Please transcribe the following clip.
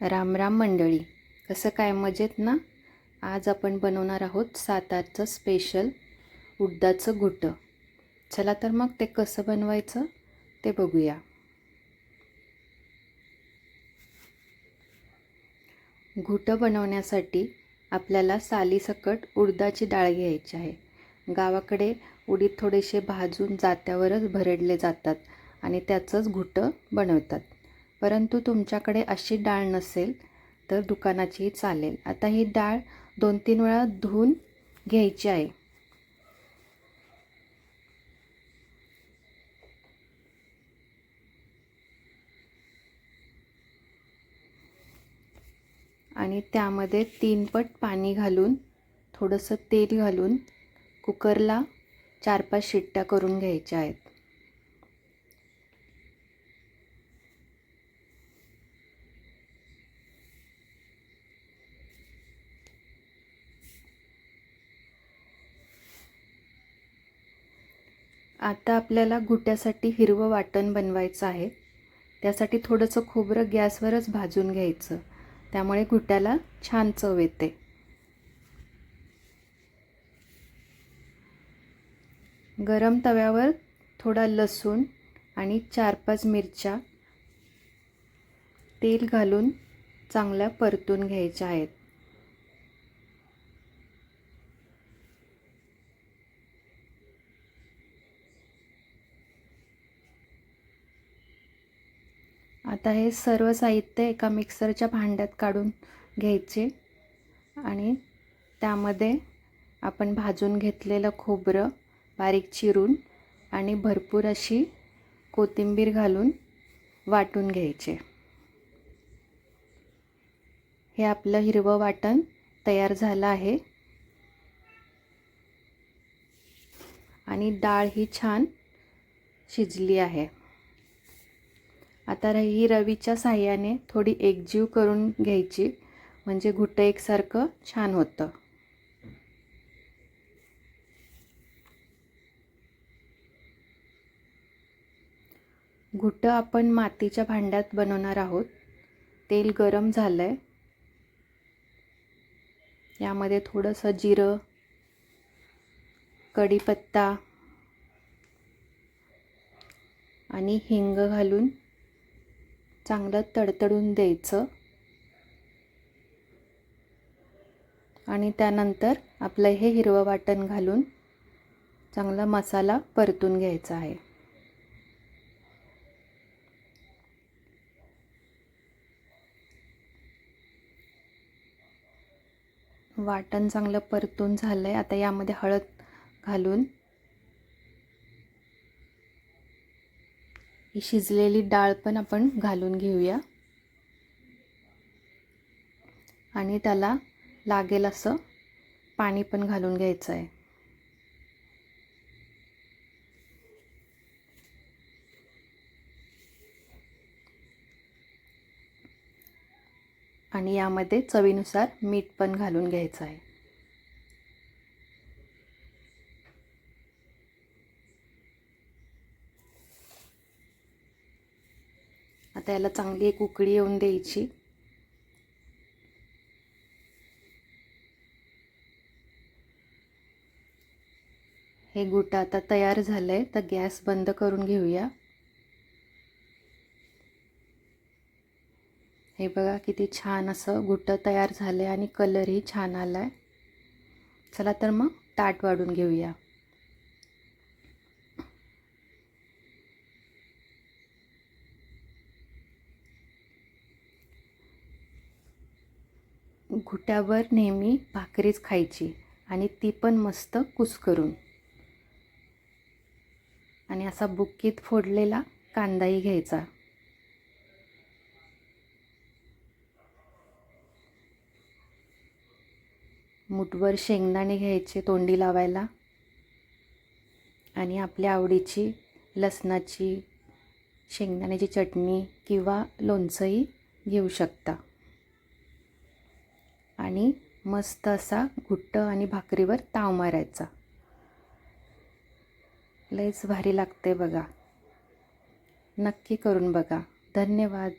राम राम मंडळी. कसं काय मजेत ना? आज आपण बनवणार आहोत सातारचं स्पेशल उडदाचं घुटं. चला तर मग ते कसं बनवायचं ते बघूया. घुटं बनवण्यासाठी आपल्याला सालीसकट उडदाची डाळ घ्यायची आहे. गावाकडे उडीद थोडेसे भाजून जात्यावरच भरडले जातात आणि त्याचंच घुटं बनवतात. परंतु तुमच्याकडे अशी डाळ नसेल तर दुकानाचीही चालेल. आता ही डाळ दोन तीन वेळा धुवून घ्यायची आहे. आणि त्यामध्ये तीन पट पाणी घालून थोडंसं तेल घालून कुकरला चार पाच शिट्ट्या करून घ्यायच्या आहेत. आता आपल्याला घुट्यासाठी हिरवं वाटण बनवायचं आहे. त्यासाठी थोडंसं खोबरं गॅसवरच भाजून घ्यायचं. त्यामुळे घुट्याला छान चव येते. गरम तव्यावर थोडा लसूण आणि चार पाच मिरच्या तेल घालून चांगल्या परतून घ्यायच्या आहेत. आता हे सर्व साहित्य एका मिक्सरच्या भांड्यात काढून घ्यायचे. आणि त्यामध्ये आपण भाजून घेतलेलं खोबरं बारीक चिरून आणि भरपूर अशी कोथिंबीर घालून वाटून घ्यायचे. हे आपलं हिरवं वाटण तयार झालं आहे. आणि डाळ ही छान शिजली आहे. आता ही रवीच्या साह्याने थोडी एकजीव करून घ्यायची. म्हणजे घुटं एकसारखं छान होतं. घुटं आपण मातीच्या भांड्यात बनवणार आहोत. तेल गरम झालं आहे यामध्ये थोडंसं जिरं कढीपत्ता आणि हिंग घालून चांगलं तडतडून द्यायचं. आणि त्यानंतर आपलं हे हिरवं वाटण घालून चांगला मसाला परतून घ्यायचा आहे. वाटण चांगलं परतून झालं आहे आता यामध्ये हळद घालून ही शिजलेली डाळ पण आपण घालून घेऊया. आणि त्याला लागेल असं पाणी पण घालून घ्यायचं आहे. आणि यामध्ये चवीनुसार मीठ पण घालून घ्यायचं आहे. आता याला चांगली एक उकळी येऊन द्यायची. हे गुट आता तयार झालं आहे तर गॅस बंद करून घेऊया. हे बघा किती छान असं गुटं तयार झालं आहे आणि कलरही छान आला आहे चला तर मग ताट वाढून घेऊया. घोट्यावर नेहमी भाकरीच खायची आणि ती पण मस्त कुस्करून. आणि असा बुक्कीत फोडलेला कांदाही घ्यायचा. मुठभर शेंगदाणे घ्यायचे तोंडी लावायला. आणि आपल्या आवडीची लसणाची शेंगदाण्याची चटणी किंवा लोणचंही घेऊ शकता. आणि मस्त असा घुट्ट आणि भाकरीवर ताव मारायचा. लयच भारी लागते बघा. नक्की करून बघा. धन्यवाद.